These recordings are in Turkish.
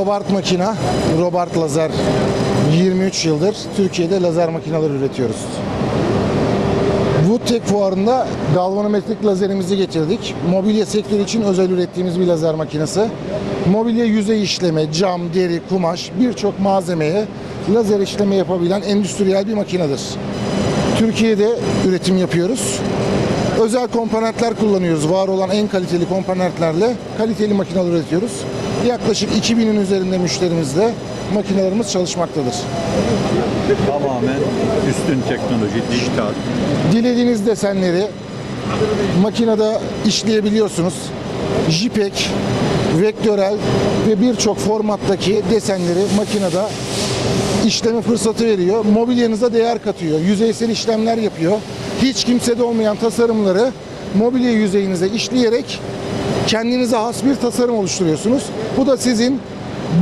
Robart makina, Robart lazer 23 yıldır Türkiye'de lazer makineler üretiyoruz. Woodtech fuarında galvanometrik lazerimizi getirdik. Mobilya sektörü için özel ürettiğimiz bir lazer makinesi. Mobilya yüzey işleme, cam, deri, kumaş birçok malzemeye lazer işleme yapabilen endüstriyel bir makinedir. Türkiye'de üretim yapıyoruz. Özel komponentler kullanıyoruz. Var olan en kaliteli komponentlerle kaliteli makineler üretiyoruz. Yaklaşık 2000'in üzerinde müşterimizle makinelerimiz çalışmaktadır. Tamamen üstün teknoloji, dijital. Dilediğiniz desenleri makinede işleyebiliyorsunuz. JPEG, vektörel ve birçok formattaki desenleri makinede işleme fırsatı veriyor. Mobilyanıza değer katıyor. Yüzeysel işlemler yapıyor. Hiç kimsede olmayan tasarımları mobilya yüzeyinize işleyerek kendinize has bir tasarım oluşturuyorsunuz. Bu da sizin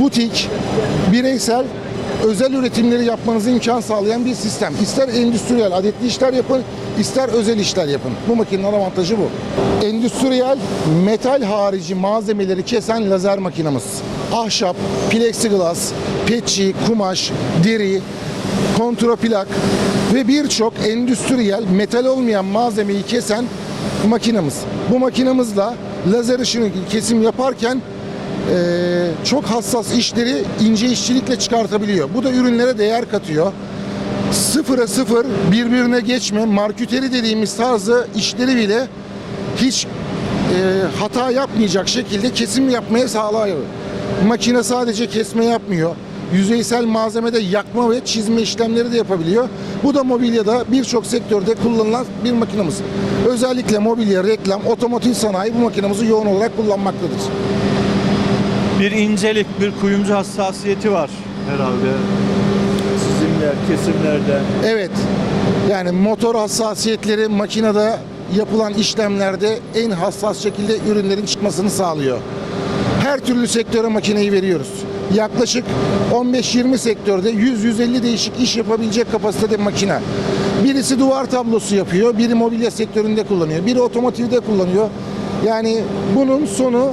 butik, bireysel özel üretimleri yapmanızı imkan sağlayan bir sistem. İster endüstriyel adetli işler yapın, ister özel işler yapın. Bu makinenin avantajı bu. Endüstriyel metal harici malzemeleri kesen lazer makinamız. Ahşap, plexiglas, petçi, kumaş, deri, kontraplak ve birçok endüstriyel metal olmayan malzemeyi kesen makinamız. Bu makinamızla lazer ışını kesim yaparken eee, çok hassas işleri ince işçilikle çıkartabiliyor. Bu da ürünlere değer katıyor. Sıfıra sıfır birbirine geçme, marküteri dediğimiz tarzı işleri bile hiç eee, hata yapmayacak şekilde kesim yapmaya sağlıyor. Makine sadece kesme yapmıyor. Yüzeysel malzemede yakma ve çizme işlemleri de yapabiliyor. Bu da mobilyada birçok sektörde kullanılan bir makinamız. Özellikle mobilya, reklam, otomotiv sanayi bu makinamızı yoğun olarak kullanmaktadır. Bir incelik, bir kuyumcu hassasiyeti var herhalde. Çizimler, kesimlerde. Evet. Yani motor hassasiyetleri makinede yapılan işlemlerde en hassas şekilde ürünlerin çıkmasını sağlıyor. Her türlü sektöre makineyi veriyoruz. Yaklaşık 15-20 sektörde 100-150 değişik iş yapabilecek kapasitede makine. Birisi duvar tablosu yapıyor, biri mobilya sektöründe kullanıyor, biri otomotivde kullanıyor. Yani bunun sonu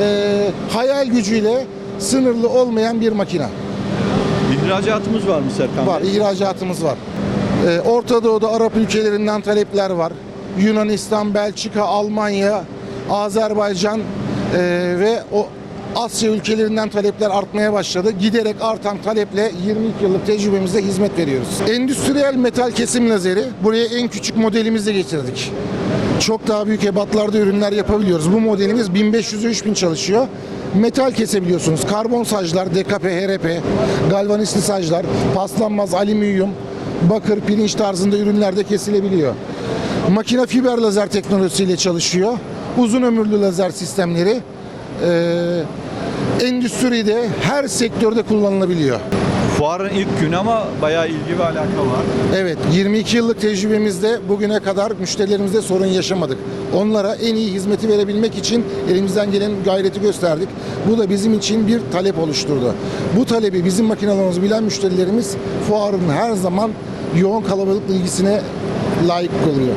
eee, hayal gücüyle sınırlı olmayan bir makine. İhracatımız var mı Serkan Var, Bey? ihracatımız var. Ee, Orta Doğu'da Arap ülkelerinden talepler var. Yunanistan, Belçika, Almanya, Azerbaycan ee, ve o Asya ülkelerinden talepler artmaya başladı. Giderek artan taleple 22 yıllık tecrübemizde hizmet veriyoruz. Endüstriyel metal kesim lazeri buraya en küçük modelimizle getirdik. Çok daha büyük ebatlarda ürünler yapabiliyoruz. Bu modelimiz 1500'e 3000 çalışıyor. Metal kesebiliyorsunuz. Karbon saclar, DKP, HRP, galvanistli saclar, paslanmaz alüminyum, bakır, pirinç tarzında ürünlerde kesilebiliyor. Makine fiber lazer teknolojisiyle çalışıyor. Uzun ömürlü lazer sistemleri eee, endüstride her sektörde kullanılabiliyor. Fuarın ilk günü ama bayağı ilgi ve alaka var. Evet, 22 yıllık tecrübemizde bugüne kadar müşterilerimizde sorun yaşamadık. Onlara en iyi hizmeti verebilmek için elimizden gelen gayreti gösterdik. Bu da bizim için bir talep oluşturdu. Bu talebi bizim makinalarımızı bilen müşterilerimiz fuarın her zaman yoğun kalabalık ilgisine layık oluyor.